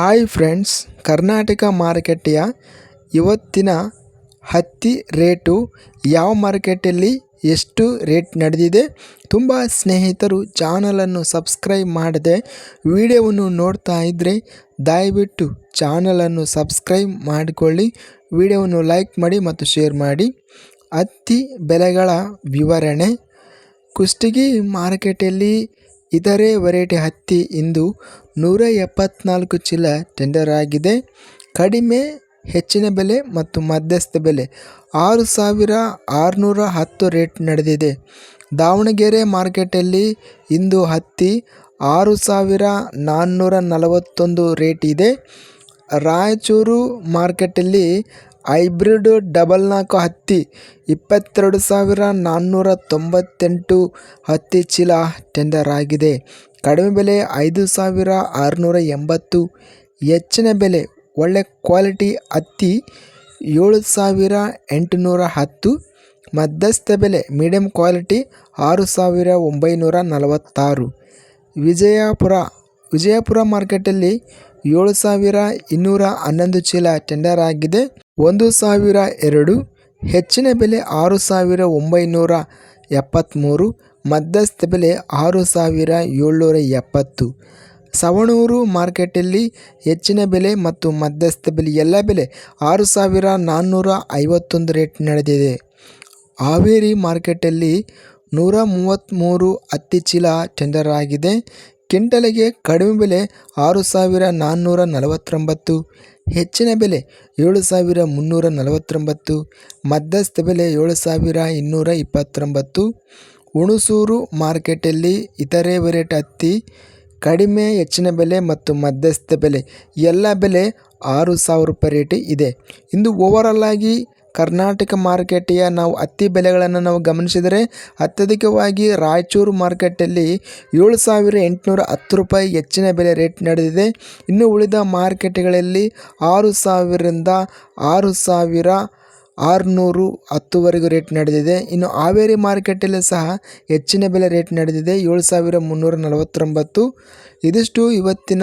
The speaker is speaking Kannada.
ಹಾಯ್ ಫ್ರೆಂಡ್ಸ್ ಕರ್ನಾಟಕ ಮಾರುಕಟ್ಟೆಯ ಇವತ್ತಿನ ಹತ್ತಿ ರೇಟು ಯಾವ ಮಾರುಕಟ್ಟೆಯಲ್ಲಿ ಎಷ್ಟು ರೇಟ್ ನಡೆದಿದೆ ತುಂಬ ಸ್ನೇಹಿತರು ಚಾನಲನ್ನು ಸಬ್ಸ್ಕ್ರೈಬ್ ಮಾಡದೆ ವಿಡಿಯೋವನ್ನು ನೋಡ್ತಾ ಇದ್ದರೆ ದಯವಿಟ್ಟು ಚಾನಲನ್ನು ಸಬ್ಸ್ಕ್ರೈಬ್ ಮಾಡಿಕೊಳ್ಳಿ, ವಿಡಿಯೋವನ್ನು ಲೈಕ್ ಮಾಡಿ ಮತ್ತು ಶೇರ್ ಮಾಡಿ. ಹತ್ತಿ ಬೆಲೆಗಳ ವಿವರಣೆ. ಕುಷ್ಟಗಿ ಮಾರುಕಟ್ಟೆಯಲ್ಲಿ ಇತರೆ ವೆರೈಟಿ ಹತ್ತಿ ಇಂದು ನೂರ ಎಪ್ಪತ್ನಾಲ್ಕು ಚೀಲ ಟೆಂಡರ್ ಆಗಿದೆ ಕಡಿಮೆ, ಹೆಚ್ಚಿನ ಬೆಲೆ ಮತ್ತು ಮಧ್ಯಸ್ಥ ಬೆಲೆ. ಆರು ಸಾವಿರ ಆರುನೂರ ಹತ್ತು ರೇಟ್ ನಡೆದಿದೆ. ದಾವಣಗೆರೆ ಮಾರ್ಕೆಟಲ್ಲಿ ಇಂದು ಹತ್ತಿ ಆರು ಸಾವಿರ ನಾನ್ನೂರ ನಲವತ್ತೊಂದು ರೇಟ್ ಇದೆ. ರಾಯಚೂರು ಮಾರ್ಕೆಟಲ್ಲಿ ಹೈಬ್ರಿಡ್ ಡಬಲ್ ನಾಲ್ಕು ಹತ್ತಿ, ಇಪ್ಪತ್ತೆರಡು ಸಾವಿರ ನಾನ್ನೂರ ತೊಂಬತ್ತೆಂಟು ಹತ್ತಿ ಚೀಲ ಟೆಂಡರ್ ಆಗಿದೆ. ಕಡಿಮೆ ಬೆಲೆ ಐದು ಸಾವಿರ ಆರುನೂರ ಎಂಬತ್ತು, ಹೆಚ್ಚಿನ ಬೆಲೆ ಒಳ್ಳೆ ಕ್ವಾಲಿಟಿ ಹತ್ತಿ ಏಳು ಸಾವಿರ ಎಂಟುನೂರ ಹತ್ತು, ಮಧ್ಯಸ್ಥ ಬೆಲೆ ಮೀಡಿಯಂ ಕ್ವಾಲಿಟಿ ಆರು ಸಾವಿರ ಒಂಬೈನೂರ ನಲವತ್ತಾರು. ವಿಜಯಪುರ ವಿಜಯಪುರ ಮಾರ್ಕೆಟಲ್ಲಿ ಏಳು ಸಾವಿರ ಇನ್ನೂರ ಹನ್ನೊಂದು ಚೀಲ ಟೆಂಡರ್ ಆಗಿದೆ. ಒಂದು ಸಾವಿರ ಎರಡು, ಹೆಚ್ಚಿನ ಬೆಲೆ ಆರು ಸಾವಿರ ಒಂಬೈನೂರ ಎಪ್ಪತ್ತ್ಮೂರು, ಮಧ್ಯಸ್ಥ ಬೆಲೆ ಆರು ಸಾವಿರ ಏಳ್ನೂರ ಎಪ್ಪತ್ತು. ಸವಣೂರು ಮಾರ್ಕೆಟಲ್ಲಿ ಹೆಚ್ಚಿನ ಬೆಲೆ ಮತ್ತು ಮಧ್ಯಸ್ಥ ಬೆಲೆ ಎಲ್ಲ ಬೆಲೆ ಆರು ಸಾವಿರ ನಾನ್ನೂರ ಐವತ್ತೊಂದು ರೇಟ್ ನಡೆದಿದೆ. ಹಾವೇರಿ ಮಾರ್ಕೆಟಲ್ಲಿ ನೂರ ಮೂವತ್ತ್ಮೂರು ಹತ್ತಿ ಚೀಲ ಟೆಂಡರ್ ಆಗಿದೆ. ಕ್ವಿಂಟಲಿಗೆ ಕಡಿಮೆ ಬೆಲೆ ಆರು ಸಾವಿರ ನಾನ್ನೂರ ನಲವತ್ತೊಂಬತ್ತು, ಹೆಚ್ಚಿನ ಬೆಲೆ ಏಳು ಸಾವಿರ ಮುನ್ನೂರ ನಲವತ್ತೊಂಬತ್ತು, ಮಧ್ಯಸ್ಥ ಬೆಲೆ ಏಳು ಸಾವಿರ ಇನ್ನೂರ ಇಪ್ಪತ್ತೊಂಬತ್ತು. ಹುಣಸೂರು ಮಾರ್ಕೆಟಲ್ಲಿ ಇತರೆ ವೆರೈಟಿ ಹತ್ತಿ ಕಡಿಮೆ, ಹೆಚ್ಚಿನ ಬೆಲೆ ಮತ್ತು ಮಧ್ಯಸ್ಥ ಬೆಲೆ. ಎಲ್ಲ ಬೆಲೆ ಆರು ಸಾವಿರ ರೂಪಾಯಿ ರೇಟ್ ಇದೆ. ಇಂದು ಓವರಾಲ್ ಆಗಿ ಕರ್ನಾಟಕ ಮಾರುಕಟ್ಟೆಯ ನಾವು ಹತ್ತಿ ಬೆಲೆಗಳನ್ನು ನಾವು ಗಮನಿಸಿದರೆ ಅತ್ಯಧಿಕವಾಗಿ ರಾಯಚೂರು ಮಾರ್ಕೆಟಲ್ಲಿ ಏಳು ಸಾವಿರ ಎಂಟುನೂರ ಹತ್ತು ರೂಪಾಯಿ ಹೆಚ್ಚಿನ ಬೆಲೆ ರೇಟ್ ನಡೆದಿದೆ. ಇನ್ನು ಉಳಿದ ಮಾರ್ಕೆಟ್ಗಳಲ್ಲಿ ಆರು ಸಾವಿರದಿಂದ ಆರು ಸಾವಿರ ಆರುನೂರು ಹತ್ತುವರೆಗೂ ರೇಟ್ ನಡೆದಿದೆ. ಇನ್ನು ಹಾವೇರಿ ಮಾರ್ಕೆಟಲ್ಲಿ ಸಹ ಹೆಚ್ಚಿನ ಬೆಲೆ ರೇಟ್ ನಡೆದಿದೆ. ಏಳು ಸಾವಿರ ಮುನ್ನೂರ ನಲವತ್ತೊಂಬತ್ತು. ಇದಿಷ್ಟು ಇವತ್ತಿನ